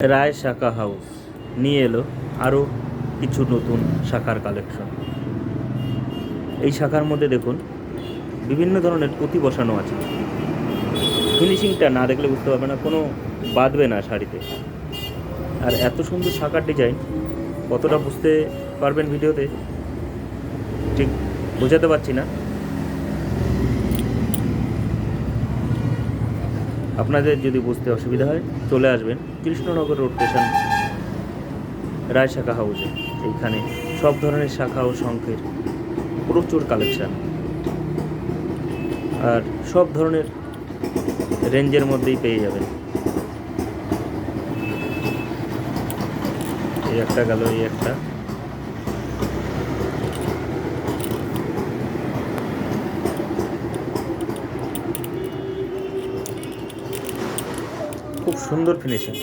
রায় শাখা হাউস। নিয়ে এলো আরও কিছু নতুন শাখার কালেকশন। এই শাখার মধ্যে দেখুন, বিভিন্ন ধরনের পুঁতি বসানো আছে। ফিনিশিংটা না দেখলে বুঝতে পারবে না, কোনো বাঁধবে না শাড়িতে। আর এত সুন্দর শাখার ডিজাইন, কতটা বুঝতে পারবেন ভিডিওতে, ঠিক বোঝাতে পারছি না। আপনাদের যদি বুঝতে অসুবিধা হয়, চলে আসবেন কৃষ্ণনগর রোড স্টেশন, রায় শাখা হাউসে। এইখানে সব ধরনের শাখা ও শঙ্খের প্রচুর কালেকশান। আর সব ধরনের রেঞ্জের মধ্যেই পেয়ে যাবেন। এই একটা গেল, এই একটা। খুব সুন্দর ফিনিশিং